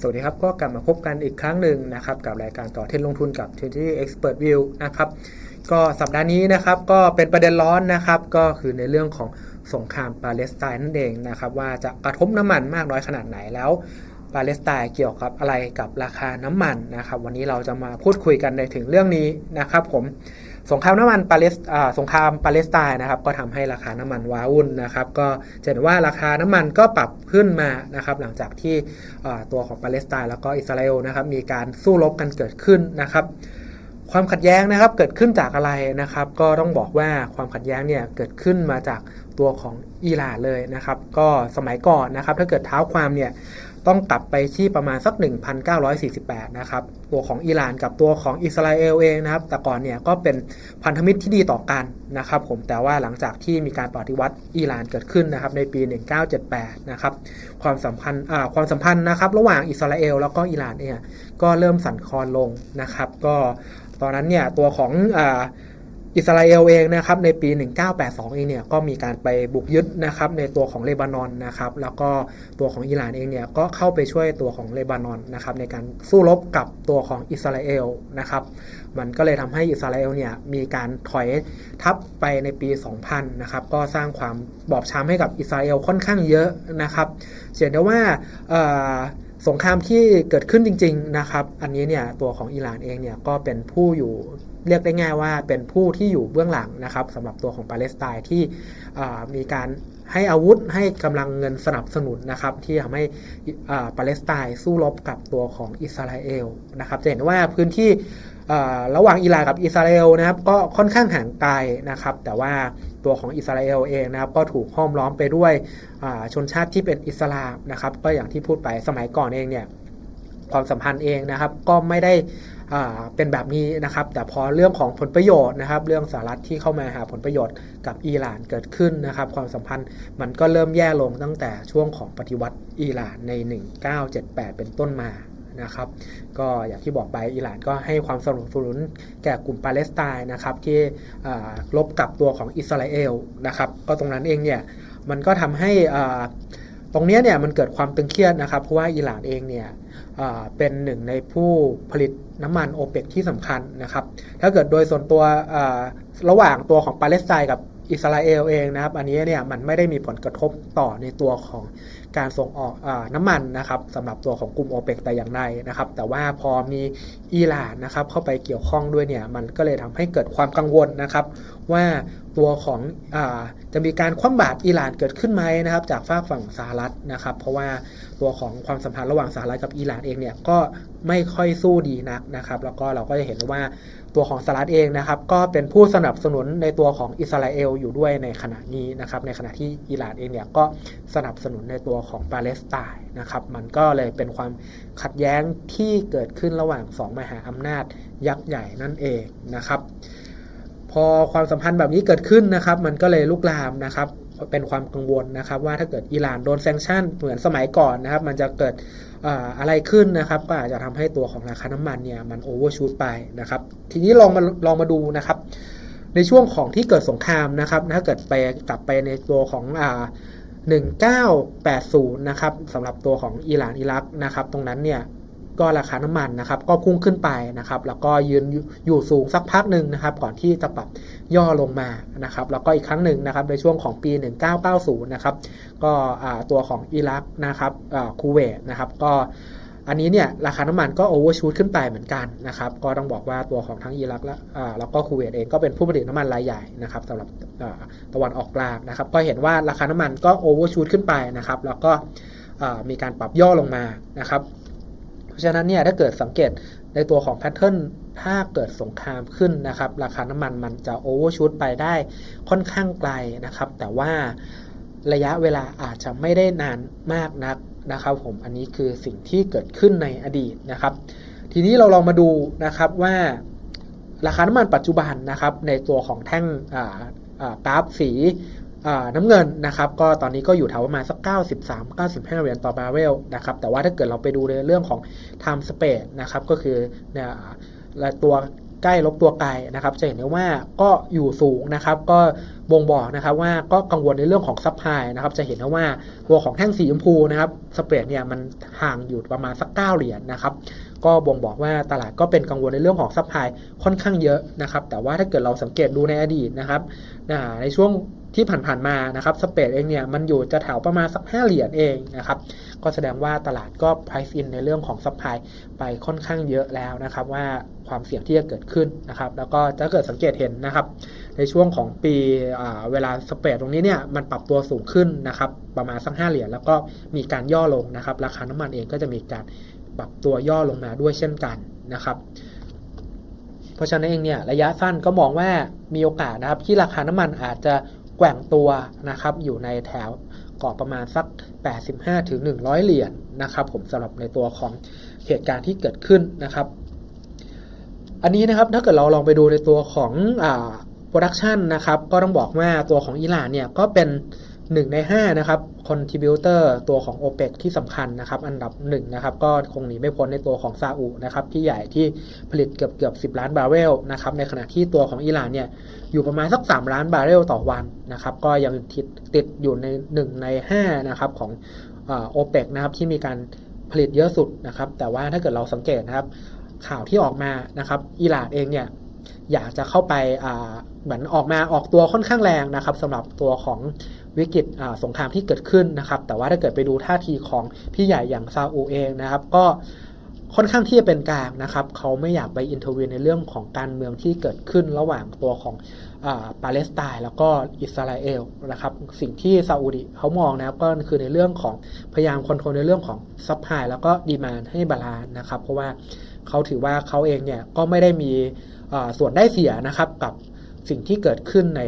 สวัสดีครับก็กลับมาพบกันอีกครั้งหนึ่งนะครับกับรายการต่อเทรนลงทุนกับ t r a d i Expert View นะครับก็สัปดาห์นี้นะครับก็เป็นประเด็นร้อนนะครับก็คือในเรื่องของสงครามปาเลสไตน์นั่นเองนะครับว่าจะกระทบน้ำมันมากน้อยขนาดไหนแล้วปาเลสไตน์เกี่ยวกับอะไรกับราคาน้ำมันนะครับวันนี้เราจะมาพูดคุยกันในถึงเรื่องนี้นะครับผม สงครามน้ำมันปาเลสอ่าสงครามปาเลสไตน์นะครับ ก็ทำให้ราคาน้ำมันว้าวุ่นนะครับ ก็จะเห็นว่าราคาน้ำมันก็ปรับขึ้นมานะครับ หลังจากที่ตัวของปาเลสไตน์แล้วก็อิสราเอลนะครับ มีการสู้รบกันเกิดขึ้นนะครับ ความขัดแย้งนะครับเกิดขึ้นจากอะไรนะครับ ก็ต้องบอกว่าความขัดแย้งเนี่ยเกิดขึ้นมาจากตัวของอิหร่านเลยนะครับ ก็สมัยก่อนนะครับ ถ้าเกิดเท้าความเนี่ย ต้องกลับไปที่ประมาณสัก 1948 นะครับ ตัวของอิหร่านกับตัวของอิสราเอลเองนะครับ แต่ก่อนเนี่ยก็เป็นพันธมิตรที่ดีต่อกันนะครับผม แต่ว่าหลังจากที่มีการปฏิวัติอิหร่านเกิดขึ้นนะครับในปี 1978 นะครับ ความสัมพันธ์ความสัมพันธ์นะครับระหว่างอิสราเอลแล้วก็อิหร่านเนี่ยก็เริ่มสั่นคลอนลงนะครับ ก็ตอนนั้นเนี่ยตัวของอ อิสราเอลเองนะครับในปี 1982 เองเนี่ยก็มีการไปบุกยึดนะครับในตัวของเลบานอนนะครับแล้วก็ตัวของอิหร่านเองเนี่ยก็เข้าไปช่วยตัวของเลบานอนนะครับในการสู้รบกับตัวของอิสราเอลนะครับมันก็เลยทำให้อิสราเอลเนี่ยมีการถอยทับไปในปี 2000 นะครับก็สร้างความบอบช้ำให้กับอิสราเอลค่อนข้างเยอะนะครับเห็นได้ว่า สงครามที่เกิดขึ้นจริง ๆนะครับ อันนี้เนี่ยตัวของอิหร่านเองเนี่ยก็เป็นผู้อยู่เรียกได้ง่ายว่าเป็นผู้ที่อยู่เบื้องหลังนะครับสำหรับตัวของปาเลสไตน์ที่มีการให้อาวุธให้กำลังเงินสนับสนุนนะครับ ที่ทำให้ปาเลสไตน์สู้รบกับตัวของอิสราเอลนะครับจะเห็นว่าพื้นที่ระหว่างอิหร่านกับอิสราเอลนะครับ ก็ค่อนข้างห่างไกลนะครับ แต่ว่า ตัวของอิสราเอลเองนะครับก็ถูกห้อมล้อมไปด้วยชนชาติที่เป็นอิสลามนะครับก็อย่างที่พูดไปสมัยก่อนเองเนี่ยความสัมพันธ์เองนะครับก็ไม่ได้เป็นแบบนี้นะครับ แต่พอเรื่องของผลประโยชน์นะครับ เรื่องสหรัฐที่เข้ามาหาผลประโยชน์กับอิหร่านเกิดขึ้นนะครับ ความสัมพันธ์มันก็เริ่มแย่ลงตั้งแต่ช่วงของปฏิวัติอิหร่านใน 1978 เป็นต้นมา นะครับ ก็อย่างที่บอกไปอิหร่านก็ให้ความสนับสนุนแก่กลุ่มปาเลสไตน์นะครับที่ลบกับตัวของอิสราเอลนะครับก็ตรงนั้นเองเนี่ยมันก็ทำให้ตรงเนี้ยเนี่ยมันเกิดความตึงเครียดนะครับ เพราะว่าอิหร่านเองเนี่ยเป็นหนึ่งในผู้ผลิตน้ำมันโอเปกที่สำคัญนะครับ ถ้าเกิดโดยส่วนตัวระหว่างตัวของปาเลสไตน์กับอิสราเอลเองนะครับ อันนี้เนี่ยมันไม่ได้มีผลกระทบต่อในตัวของการส่งออกอน้ำมันนะครับสำหรับตัวของกลุ่มโอเปกแต่อย่างใดนะครับ แต่ว่าพอมีอิหร่านนะครับเข้าไปเกี่ยวข้องด้วยเนี่ยมันก็เลยทำให้เกิดความกังวลนะครับ ว่าตัวของอจะมีการคว่ำบาตรอิหร่านเกิดขึ้นไหมนะครับ จากฝากฝั่งสหรัฐนะครับ เพราะว่าตัวของความสัมพันธ์ระหว่างสหรัฐกับอิหร่านเองเนี่ยก็ไม่ค่อยสู้ดีนักนะครับ แล้วก็เราก็จะเห็นว่าตัวของสหรัฐเองนะครับ ก็เป็นผู้สนับสนุนในตัวของอิสราเอลอยู่ด้วยในขณะนี้นะครับ ในขณะที่อิหร่านเองเนี่ยก็สนับสนุนในตัวของปาเลสไตน์นะครับ มันก็เลยเป็นความขัดแย้งที่เกิดขึ้นระหว่างสองมหาอำนาจยักษ์ใหญ่นั่นเองนะครับ พอความสัมพันธ์แบบนี้เกิดขึ้นนะครับ มันก็เลยลุกลามนะครับเป็นความกังวลนะครับว่าถ้าเกิดอิหร่านโดนแซงชั่นเหมือนสมัยก่อนนะครับ มันจะเกิดอะไรขึ้นนะครับก็อาจจะทำให้ตัวของราคาน้ำมันเนี่ยมันโอเวอร์ชูตไปนะครับ ทีนี้ลองมาลองมาดูนะครับ ในช่วงของที่เกิดสงครามนะครับ ถ้าเกิดไปกลับไปในตัวของอ่า 1980 นะครับสำหรับตัวของอิหร่านอิรักนะครับ ตรงนั้นเนี่ยก็ราคาน้ำมันนะครับ ก็พุ่งขึ้นไปนะครับ แล้วก็ยืนอยู่สูงสักพักหนึ่งนะครับ ก่อนที่จะปรับย่อลงมานะครับ แล้วก็อีกครั้งหนึ่งนะครับในช่วงของปี 1990 นะครับ ก็ตัวของอิรักนะครับคูเวตนะครับ ก็ อันนี้เนี่ยราคาน้ำมันก็โอเวอร์ชูตขึ้นไปเหมือนกันนะครับก็ต้องบอกว่าตัวของทั้งอิรักและอ่าแล้วก็คูเวตเองก็เป็นผู้ผลิตน้ำมันรายใหญ่นะครับสำหรับอ่าตะวันออกกลางนะครับก็เห็นว่าราคาน้ำมันก็โอเวอร์ชูตขึ้นไปนะครับแล้วก็อ่ามีการปรับย่อลงมานะครับเพราะฉะนั้นเนี่ยถ้าเกิดสังเกตในตัวของแพทเทิร์นถ้าเกิดสงครามขึ้นนะครับ ราคาน้ำมันมันจะโอเวอร์ชูตไปได้ค่อนข้างไกลนะครับ แต่ว่าระยะเวลาอาจจะไม่ได้นานมากนัก นะครับผมอันนี้คือสิ่งที่เกิดขึ้นในอดีตนะครับ ทีนี้เราลองมาดูนะครับว่าราคาน้ำมันปัจจุบันนะครับ ในตัวของแท่งกราฟสีน้ำเงินนะครับ ก็ตอนนี้ก็อยู่แถวประมาณสัก 93 95 เหรียญต่อบาร์เรลนะครับ แต่ว่าถ้าเกิดเราไปดูในเรื่องของ time spread นะครับ ก็คือเนี่ยตัว ใกล้ลบตัวไกลนะครับ จะเห็นได้ว่าก็อยู่สูงนะครับ ก็บ่งบอกนะครับว่าก็กังวลในเรื่องของซัพพลายนะครับ จะเห็นได้ว่าตัวของแท่งสีชมพูนะครับสเปรดเนี่ยมันห่างอยู่ประมาณสักเก้าเหรียญนะครับ ก็บ่งบอกว่าตลาดก็เป็นกังวลในเรื่องของซัพพลายค่อนข้างเยอะนะครับ แต่ว่าถ้าเกิดเราสังเกตดูในอดีตนะครับในช่วงที่ผ่านๆมานะครับสเปรดเองเนี่ยมันอยู่จะแถวประมาณสัก5เหรียญเองนะครับก็แสดงว่าตลาดก็ price in ในเรื่องของซัพพลายไปค่อนข้างเยอะแล้วนะครับว่าความเสี่ยงที่จะเกิดขึ้นนะครับแล้วก็ถ้าเกิดสังเกตเห็นนะครับในช่วงของปีเวลาสเปรดตรงนี้เนี่ยมันปรับตัวสูงขึ้นนะครับประมาณสัก5เหรียญแล้วก็มีการย่อลงนะครับราคาน้ำมันเองก็จะมีการปรับตัวย่อลงมาด้วยเช่นกันนะครับเพราะฉะนั้นเองเนี่ยระยะสั้นก็มองว่ามีโอกาสนะครับที่ราคาน้ำมันอาจจะ แกว่งตัวนะครับอยู่ในแถวกรอบประมาณสัก 85ถึง100 เหรียญนนะครับผมสำหรับในตัวของเหตุการณ์ที่เกิดขึ้นนะครับ อันนี้นะครับถ้าเกิดเราลองไปดูในตัวของโปรดักชันนะครับก็ต้องบอกว่าตัวของอิหร่านเนี่ยก็เป็น 1 ใน 5 นะครับคอนทิบิวเตอร์ตัวของ o p e ปที่สำคัญนะครับ อันดับ1นะครับก็คงหนีไม่พ้นในตัวของซาอุนะครับที่ใหญ่ที่ผลิตเกือบเกือบ10 ล้านบาร์เรลนะครับในขณะที่ตัวของอิหร่านเนี่ยอยู่ประมาณสัก 3 ล้านบาร์เรลต่อวันนะครับก็ยังติดติดอยู่ใน 1 ใน5นะครับของโอเปกนะครับที่มีการผลิตเยอะสุดนะครับแต่ว่าถ้าเกิดเราสังเกตนะครับข่าวที่ออกมานะครับอิหร่านเองเนี่ยอยากจะเข้าไปเหมือนออกมาออกตัวค่อนข้างแรงนะครับสำหรับตัวของวิกฤตสงครามที่เกิดขึ้นนะครับ แต่ว่าถ้าเกิดไปดูท่าทีของพี่ใหญ่อย่างซาอุเองนะครับ ก็ค่อนข้างที่จะเป็นกลางนะครับ เขาไม่อยากไปอินเทอร์วีในเรื่องของการเมืองที่เกิดขึ้นระหว่างตัวของปาเลสไตน์แล้วก็อิสราเอลนะครับ สิ่งที่ซาอุดิเขามองนะครับก็คือในเรื่องของพยายามคอนโทรลในเรื่องของซัพพลายแล้วก็ดีมานให้บาลานนะครับ เพราะว่าเขาถือว่าเขาเองเนี่ยก็ไม่ได้มีส่วนได้เสียนะครับกับสิ่งที่เกิดขึ้นใน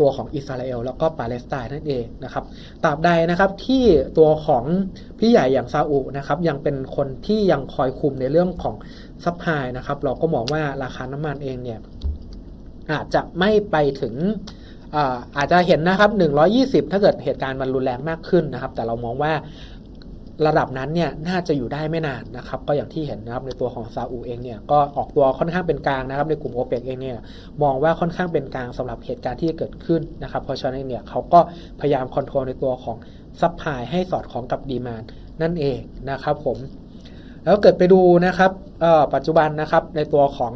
ตัวของอิสราเอลแล้วก็ปาเลสไตน์นั่นเองนะครับตราบใดนะครับที่ตัวของพี่ใหญ่อย่างซาอุนะครับยังเป็นคนที่ยังคอยคุมในเรื่องของซัพพลายนะครับเราก็มองว่าราคาน้ำมันเองเนี่ยอาจจะไม่ไปถึงอาจจะเห็นนะครับ 120 ถ้าเกิดเหตุการณ์มันรุนแรงมากขึ้นนะครับ แต่เรามองว่า ระดับนั้นเนี่ยน่าจะอยู่ได้ไม่นานนะครับก็อย่างที่เห็นนะครับในตัวของซาอุเองเนี่ยก็ออกตัวค่อนข้างเป็นกลางนะครับในกลุ่มโอเปกเองเนี่ยมองว่าค่อนข้างเป็นกลางสำหรับเหตุการณ์ที่จะเกิดขึ้นนะครับเพราะฉะนั้นเนี่ยเขาก็พยายามคอนโทรลในตัวของซัพพลายให้สอดคล้องกับดีมานนั่นเองนะครับผมแล้วเกิดไปดูนะครับปัจจุบันนะครับในตัวของ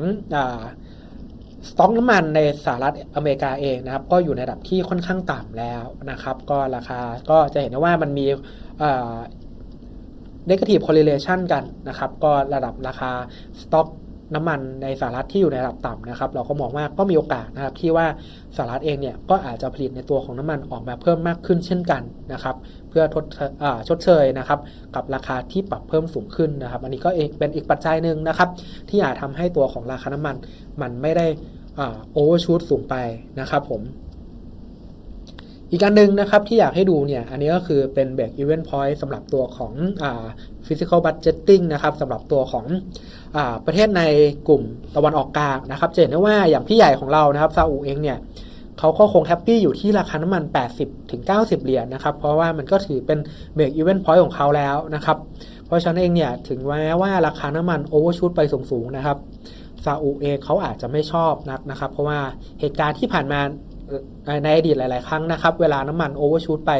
สต็อกน้ำมันในสหรัฐอเมริกาเองนะครับ ก็อยู่ในระดับที่ค่อนข้างต่ำแล้วนะครับ ก็ราคาก็จะเห็นได้ว่ามันมี negative correlation กันนะครับ ก็ระดับราคาสต็อกน้ำมันในสหรัฐที่อยู่ในระดับต่ำนะครับ เราก็มองว่าก็มีโอกาสนะครับที่ว่าสหรัฐเองเนี่ยก็อาจจะผลิตในตัวของน้ำมันออกมาเพิ่มมากขึ้นเช่นกันนะครับ เพื่อทดชดเชยนะครับ กับราคาที่ปรับเพิ่มสูงขึ้นนะครับ อันนี้ก็เองเป็นอีกปัจจัยหนึ่งนะครับ ที่อาจทำให้ตัวของราคาน้ำมันมันไม่ได้โอเวอร์ชูตสูงไปนะครับผม อีกการหนึ่งนะครับที่อยากให้ดูเนี่ย อันนี้ก็คือเป็นแบกอีเวนต์พอยต์สำหรับตัวของอ่า physical budgeting นะครับสำหรับตัวของอ่าประเทศในกลุ่มตะวันออกกลางนะครับจะเห็นได้ว่าอย่างพี่ใหญ่ของเรานะครับซาอุเองเนี่ยเขาก็คงแฮปปี้อยู่ที่ราคาน้ำมัน 80ถึง90 เหรียญนะครับ เพราะว่ามันก็ถือเป็นเบรกอีเวนต์พอยต์ของเขาแล้วนะครับ เพราะฉะนั้นเองเนี่ยถึงแม้ว่าราคาน้ำมันโอเวอร์ชูตไปสูงๆนะครับซาอุเองเขาอาจจะไม่ชอบนักนะครับ เพราะว่าเหตุการณ์ที่ผ่านมา ในอดีตหลาย ๆ ครั้งนะครับ เวลาน้ำมันโอเวอร์ชูตไป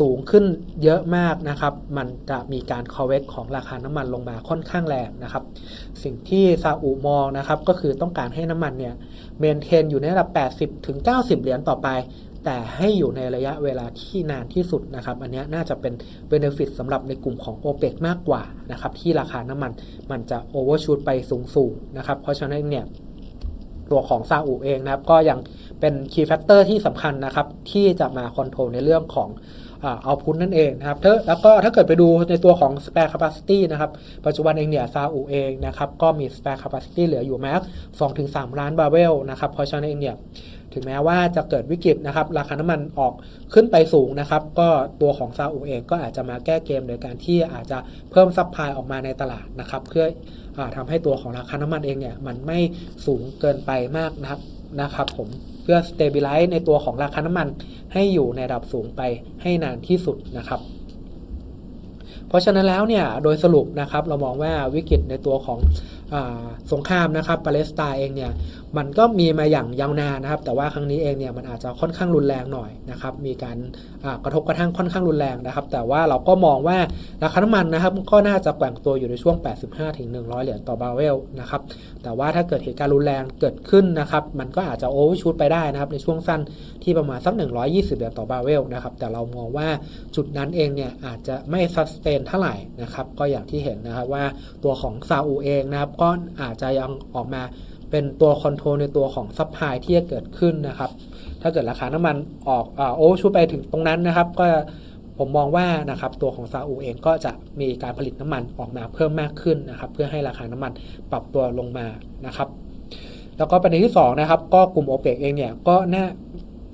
สูงขึ้นเยอะมากนะครับ มันจะมีการคอเวกของราคาน้ำมันลงมาค่อนข้างแรงนะครับ สิ่งที่ซาอุมองนะครับ ก็คือต้องการให้น้ำมันเนี่ยเมนเทนอยู่ในระดับ 80 ถึง 90 เหรียญต่อไป แต่ให้อยู่ในระยะเวลาที่นานที่สุดนะครับ อันนี้น่าจะเป็นเบนฟิตสำหรับในกลุ่มของโอเปกมากกว่านะครับ ที่ราคาน้ำมันมันจะโอเวอร์ชูตไปสูง ๆ นะครับ เพราะฉะนั้นเนี่ย ตัวของซาอุเองนะครับก็ยังเป็นคีย์แฟกเตอร์ที่สำคัญนะครับที่จะมาคอนโทรลในเรื่องของเอาพุทนั่นเองนะครับแล้วก็ถ้าเกิดไปดูในตัวของ spare capacity นะครับ ปัจจุบันเองเนี่ยซาอุเองนะครับก็มี spare capacity เหลืออยู่แม้2-3 ล้านบาร์เรลนะครับ เพราะฉะนั้นเองเนี่ยถึงแม้ว่าจะเกิดวิกฤตนะครับราคาน้ำมันออกขึ้นไปสูงนะครับ ก็ตัวของซาอุเองก็อาจจะมาแก้เกมโดยการที่อาจจะเพิ่มซัพพลายออกมาในตลาดนะครับ เพื่อ ทำให้ตัวของราคาน้ำมันเองเนี่ยมันไม่สูงเกินไปมากนะครับนะครับผมเพื่อ stabilize ในตัวของราคาน้ำมันให้อยู่ในระดับสูงไปให้นานที่สุดนะครับ เพราะฉะนั้นแล้วเนี่ยโดยสรุปนะครับเรามองว่าวิกฤตในตัวของ สงครามนะครับปาเลสไตน์เองเนี่ยมันก็มีมาอย่างยาวนานนะครับ แต่ว่าครั้งนี้เองเนี่ยมันอาจจะค่อนข้างรุนแรงหน่อยนะครับ มีการกระทบกระทั่งค่อนข้างรุนแรงนะครับ แต่ว่าเราก็มองว่าราคาน้ำมันนะครับก็น่าจะแกว่งตัวอยู่ในช่วง 85-100 เหรียญต่อบาร์เรลนะครับ แต่ว่าถ้าเกิดเหตุการณ์รุนแรงเกิดขึ้นนะครับ มันก็อาจจะโอเวอร์ชูตไปได้นะครับ ในช่วงสั้นที่ประมาณสัก 120 เหรียญต่อบาร์เรลนะครับ แต่เรามองว่าจุดนั้นเองเนี่ยอาจจะไม่ซัสเตนเท่าไหร่นะครับ ก็อย่างที่เห็นนะครับว่าตัวของซาอุเองนะครับก็อาจจะยังออกมาเป็นตัวคอนโทรลในตัวของซัพพลายที่จะเกิดขึ้นนะครับ ถ้าเกิดราคาน้ำมันออกโอเวอร์ชูไปถึงตรงนั้นนะครับ ก็ผมมองว่านะครับตัวของซาอุเองก็จะมีการผลิตน้ำมันออกมาเพิ่มมากขึ้นนะครับ เพื่อให้ราคาน้ำมันปรับตัวลงมานะครับ แล้วก็ประเด็นที่สองนะครับ ก็กลุ่มโอเปกเองเนี่ยก็น่า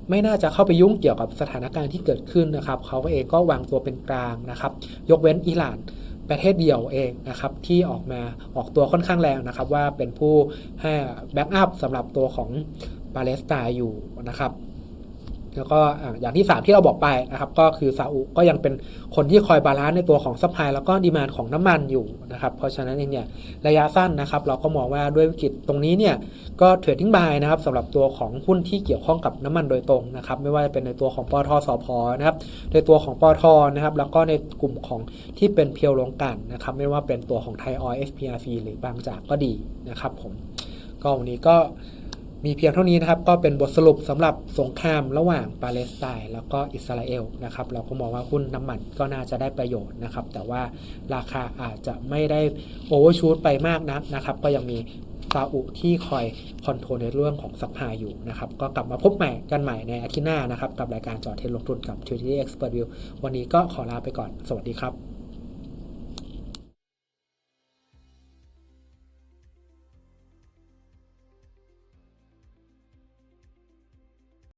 ไม่น่าจะเข้าไปยุ่งเกี่ยวกับสถานการณ์ที่เกิดขึ้นนะครับ เขาเองก็วางตัวเป็นกลางนะครับ ยกเว้นอิหร่าน ประเทศเดียวเองนะครับที่ออกมาออกตัวค่อนข้างแรงนะครับ ว่าเป็นผู้ให้แบ็กอัพสำหรับตัวของปาเลสไตน์อยู่นะครับ แล้วก็อย่างที่ 3 ที่เราบอกไปนะครับก็คือซาอุก็ยังเป็นคนที่คอยบาลานซ์ในตัวของซัพพลายแล้วก็ดีมานของน้ำมันอยู่นะครับเพราะฉะนั้นเองเนี่ยระยะสั้นนะครับเราก็มองว่าด้วยวิกฤตตรงนี้เนี่ยก็เทรดดิ้งบายนะครับสำหรับตัวของหุ้นที่เกี่ยวข้องกับน้ำมันโดยตรงนะครับไม่ว่าจะเป็นในตัวของปตทสพนะครับในตัวของปตทนะครับแล้วก็ในกลุ่มของที่เป็นเพียวลงกันนะครับไม่ว่าเป็นตัวของไทยออยล์ SPRC หรือบางจากก็ดีนะครับผมก็วันนี้ก็ มีเพียงเท่านี้นะครับก็เป็นบทสรุปสำหรับสงครามระหว่างปาเลสไตน์แล้วก็อิสราเอลนะครับเราก็มองว่าหุ้นน้ำมันก็น่าจะได้ประโยชน์นะครับ แต่ว่าราคาอาจจะไม่ได้โอเวอร์ชูตไปมากนักนะครับ ก็ยังมีซาอุที่คอยคอนโทรลในเรื่องของซัพพายอยู่นะครับ ก็กลับมาพบใหม่กันใหม่ในอาทิตย์หน้านะครับ กับรายการจอดเทนลงทุนกับ t 2 t Expert View วันนี้ก็ขอลาไปก่อนสวัสดีครับ